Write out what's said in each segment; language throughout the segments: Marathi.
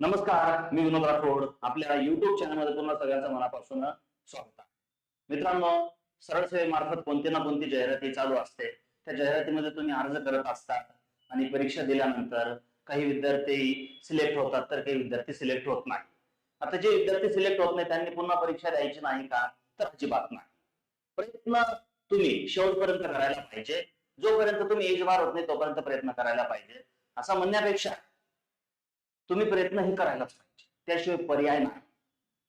नमस्कार मी विनोद राठोड. आपल्या युट्यूब चॅनलमध्ये पुन्हा सगळ्यांचं मनापासून स्वागत आहे. मित्रांनो सरळ सेवेमार्फत कोणती ना कोणती जाहिराती चालू असते. त्या जाहिरातीमध्ये तुम्ही अर्ज करत असतात आणि परीक्षा दिल्यानंतर काही विद्यार्थी सिलेक्ट होतात तर काही विद्यार्थी सिलेक्ट होत नाही. आता जे विद्यार्थी सिलेक्ट होत नाही त्यांनी पुन्हा परीक्षा द्यायची नाही का? तर अजिबात नाही. प्रयत्न तुम्ही शेवटपर्यंत करायला पाहिजे. जोपर्यंत तुम्ही एज बार होत नाही तोपर्यंत प्रयत्न करायला पाहिजे. असं म्हणण्यापेक्षा तुम्ही प्रयत्न हे करायलाच पाहिजे. त्याशिवाय पर्याय नाही.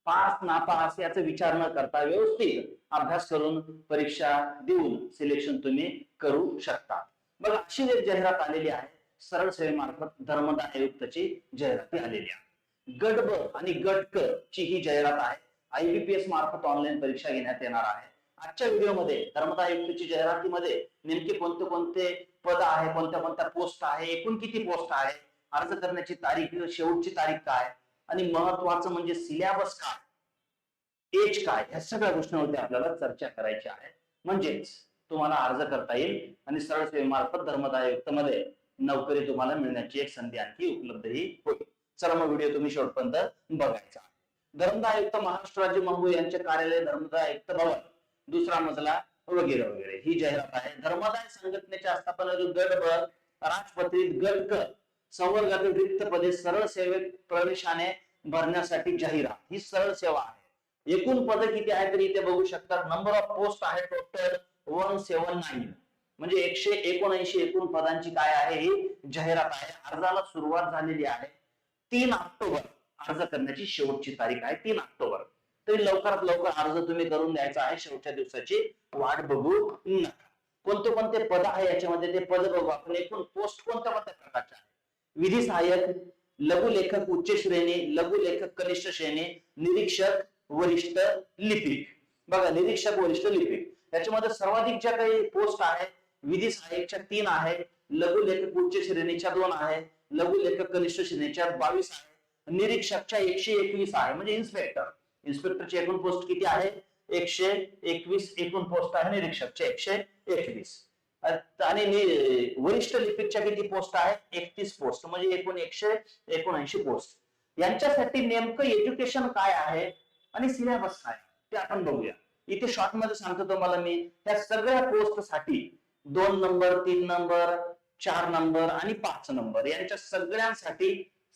पास नापास याचा विचार न करता व्यवस्थित अभ्यास करून परीक्षा देऊन सिलेक्शन तुम्ही करू शकता. बघा अशी एक जाहिरात आलेली आहे. सरळ सेवेमार्फत धर्मदाय आयुक्तची जाहिराती आलेली आहे. गट ब आणि गट क ची ही जाहिरात आहे. आयबीपीएस मार्फत ऑनलाईन परीक्षा घेण्यात येणार आहे. आजच्या व्हिडिओमध्ये धर्मदा आयुक्तची जाहिरातीमध्ये नेमके कोणते कोणते पद आहे कोणत्या कोणत्या पोस्ट आहे एकूण किती पोस्ट आहे अर्ज करण्याची तारीख शेवटची तारीख काय? आणि महत्वाचं म्हणजे सिलेबस काय? एज काय? ह्या सगळ्या गोष्टींवरती आपल्याला चर्चा करायची आहे. म्हणजेच तुम्हाला अर्ज करता येईल आणि सरळ सेवेमार्फत धर्मदायमध्ये नोकरी तुम्हाला मिळण्याची एक संधी आणखी उपलब्धही होईल. चला मग व्हिडिओ तुम्ही शेवटपर्यंत बघायचा आहे. धर्मदाय आयुक्त महाराष्ट्र राज्य मंगू यांचे कार्यालय धर्मदाय आयुक्त भवन दुसरा मजला वगैरे वगैरे. ही जाहिरात आहे. धर्मदाय संघटनेच्या स्थापनेतील गट राजपत्रित गट कर संवर्गातील रिक्त पदे सरळ सेवेत प्रवेशाने भरण्यासाठी जाहिरात ही सरळ सेवा आहे. एकूण पद किती आहे तरी इथे बघू शकता. नंबर ऑफ पोस्ट आहे टोटल वन सेवन नाईन म्हणजे एकशे एकोणऐंशी एकूण पदांची काय आहे? ही जाहिरात आहे. अर्जाला सुरुवात झालेली आहे. तीन ऑक्टोबर अर्ज करण्याची शेवटची तारीख आहे. तीन ऑक्टोबर. तरी लवकरात लवकर अर्ज तुम्ही करून द्यायचा आहे. शेवटच्या दिवसाची वाट बघू नका. कोणते कोणते पद आहे याच्यामध्ये ते पद बघू आपण. एकूण पोस्ट कोणत्या कोणत्या प्रकारच्या आहे विधी सहाय्यक लघुलेखक उच्च श्रेणी लघुलेखक कनिष्ठ श्रेणी निरीक्षक वरिष्ठ लिपिक. बघा निरीक्षक वरिष्ठ लिपिक. याच्यामध्ये सर्वाधिक ज्या काही पोस्ट आहे विधी सहाय्यकच्या तीन आहे लघुलेखक उच्च श्रेणीच्या दोन आहे लघुलेखक कनिष्ठ श्रेणीच्या बावीस आहे निरीक्षकच्या एकशे एकवीस आहे म्हणजे इन्स्पेक्टर इन्स्पेक्टरची एकूण पोस्ट किती आहे? एकशे एकवीस एकूण पोस्ट आहे निरीक्षकचे एकशे एकवीस. आणि वरिष्ठ लिपिकच्या किती पोस्ट आहेत? एकतीस पोस्ट म्हणजे एकूण एकशे एकोणऐंशी पोस्ट यांच्यासाठी नेमकं एज्युकेशन काय आहे आणि सिलेबस काय ते आपण बघूया. इथे शॉर्टमध्ये सांगतो तुम्हाला मी त्या सगळ्या पोस्टसाठी दोन नंबर तीन नंबर चार नंबर आणि पाच नंबर यांच्या सगळ्यांसाठी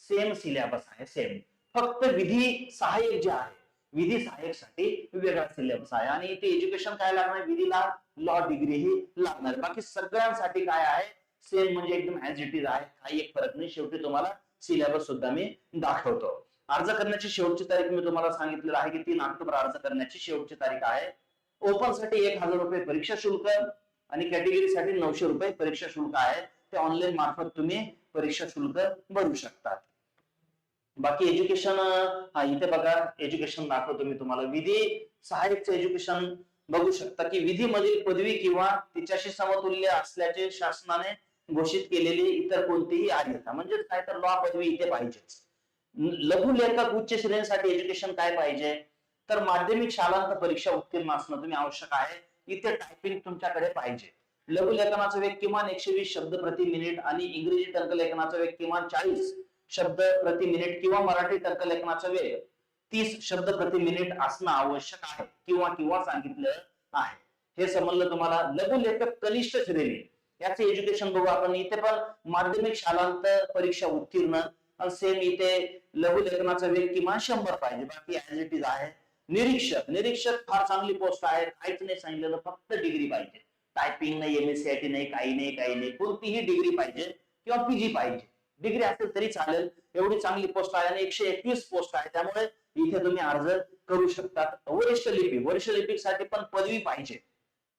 सेम सिलेबस आहे सेम फक्त विधी सहाय्यक जे आहे विधी सहाय्यकसाठी वेगळा सिलेबस आहे. आणि इथे एज्युकेशन काय लागणार? विधीला लॉ डिग्री ही लागणार. बाकी सगळ्यांसाठी काय आहे? सेम म्हणजे एकदम ऍज इट इज आहे. काही एक फरक नाही. शेवटी तुम्हाला सिलेबस सुद्धा मी दाखवतो. अर्ज करण्याची शेवटची तारीख मी तुम्हाला सांगितलेलं आहे की तीन ऑक्टोबर अर्ज करण्याची शेवटची तारीख आहे. ओपनसाठी एक हजार रुपये परीक्षा शुल्क आणि कॅटेगरी साठी नऊशे रुपये परीक्षा शुल्क आहे. ते ऑनलाईन मार्फत तुम्ही परीक्षा शुल्क भरू शकतात बाकी एज्युकेशन हा इथे बघा एज्युकेशन दाखवतो मी तुम्हाला. विधी सहाय्यकचं एज्युकेशन बघू शकता की विधीमधील पदवी किंवा तिच्याशी समतुल्य असल्याचे शासनाने घोषित केलेली इतर कोणतीही अर्हता म्हणजे काय तर लॉ पदवी इथे पाहिजेच. लघु लेखक उच्च श्रेणीसाठी एज्युकेशन काय पाहिजे? तर माध्यमिक शालांत परीक्षा उत्तीर्ण असणं तुम्ही आवश्यक आहे. इथे टायपिंग तुमच्याकडे पाहिजे. लघु लेखनाचा वेग किमान एकशे वीस शब्द प्रति मिनिट आणि इंग्रजी टंकलेखनाचा वेग किमान चाळीस शब्द प्रति मिनिट किंवा मराठी तर्कलेखनाचा वेग तीस शब्द प्रति मिनिट असणं आवश्यक आहे किंवा किंवा सांगितलं आहे. हे समजलं तुम्हाला? लघु लेखक कनिष्ठ श्रेणी याचे एज्युकेशन बघू आपण. इथे पण माध्यमिक शालांत परीक्षा उत्तीर्ण आणि सेम इथे लघु लेखनाचा वेग किमान शंभर पाहिजे. बाकी ऍज इट इज आहे. निरीक्षक. निरीक्षक फार चांगली पोस्ट आहे काहीच नाही सांगितलेलं. फक्त डिग्री पाहिजे. टायपिंग नाही M S C I T नाही काही नाही काही नाही. कोणतीही डिग्री पाहिजे किंवा पीजी पाहिजे. डिग्री असेल तरी चालेल. एवढी चांगली पोस्ट आहे आणि एकशे एकवीस पोस्ट आहे. त्यामुळे इथे तुम्ही अर्ज करू शकतात. वरिष्ठ लिपिक वरिष्ठ लिपिकसाठी पण पदवी पाहिजे.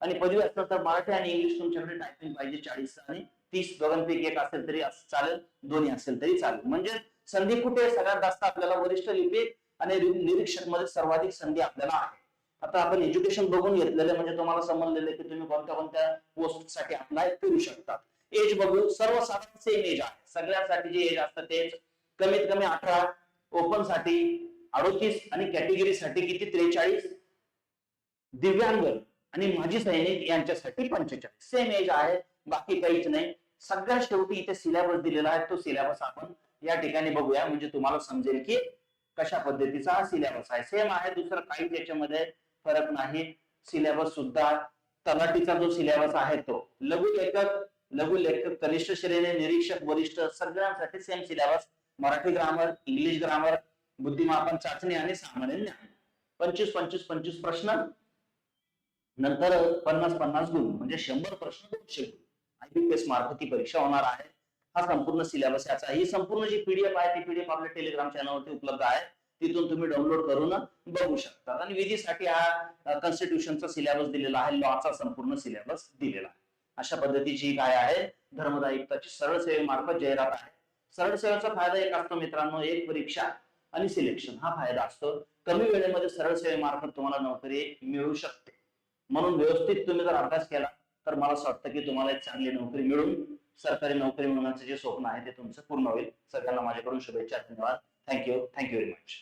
आणि पदवी असलं तर मराठी आणि इंग्लिश तुमच्याकडे टायपिंग पाहिजे चाळीस आणि तीस. दोघांपैकी एक असेल तरी असं चालेल. दोन्ही असेल तरी चालेल. म्हणजे संधी कुठे सगळ्यात जास्त आपल्याला वरिष्ठ लिपिक आणि निरीक्षकमध्ये सर्वाधिक संधी आपल्याला आहे. आता आपण एज्युकेशन बघून घेतलेलं म्हणजे तुम्हाला समजलेलं की तुम्ही कोणत्या कोणत्या पोस्टसाठी अप्लाय करू शकतात. एज बघू सर्वसाधारण सेम एज आहे. सगळ्यांसाठी जे एज असतं तेच. कमीत कमी अठरा ओपनसाठी अडोतीस आणि कॅटेगरी साठी किती? त्रेचाळीस. दिव्यांग आणि माजी सैनिक यांच्यासाठी पंचेचाळीस. सेम एज आहे बाकी काहीच नाही. सगळ्यात शेवटी इथे सिलेबस दिलेला आहे तो सिलेबस आपण या ठिकाणी बघूया. म्हणजे तुम्हाला समजेल की कशा पद्धतीचा हा सिलेबस आहे. सेम आहे दुसरं काहीच याच्यामध्ये फरक नाही. सिलेबस सुद्धा तलाठीचा जो सिलेबस आहे तो. लघु एकक लघु लेखक कनिष्ठ श्रेणी निरीक्षक वरिष्ठ सगळ्यांसाठी same syllabus Marathi grammar English grammar बुद्धिमापन चाचणी आणि सामान्य ज्ञान. पंचवीस पंचवीस पंचवीस प्रश्न. नंतर पन्नास पन्नास गुण म्हणजे शंभर प्रश्न दोनशे गुण. आयबीपीएस मार्फत ही परीक्षा होणार आहे. हा संपूर्ण सिलेबस याचा. ही संपूर्ण जी पीडीएफ आहे ती पीडीएफ आपल्या टेलिग्राम चॅनलवरती उपलब्ध आहे. तिथून तुम्ही डाउनलोड करून बघू शकता. आणि विधीसाठी हा कॉन्स्टिट्यूशनचा सिलेबस दिलेला आहे. लॉचा संपूर्ण सिलेबस दिलेला आहे. अशा पद्धतीची काय आहे धर्मदायुक्ताची सरळ सेवेमार्फत जाहिरात आहे. सरळ सेवेचा फायदा एक असतो मित्रांनो एक परीक्षा आणि सिलेक्शन हा फायदा असतो. कमी वेळेमध्ये सरळ सेवेमार्फत तुम्हाला नोकरी मिळू शकते. म्हणून व्यवस्थित तुम्ही जर अभ्यास केला तर मला असं वाटतं की तुम्हाला एक चांगली नोकरी मिळून सरकारी नोकरी मिळवण्याचं जे स्वप्न आहे ते तुमचं पूर्ण होईल. सगळ्यांना माझ्याकडून शुभेच्छा धन्यवाद. Thank you thank you very much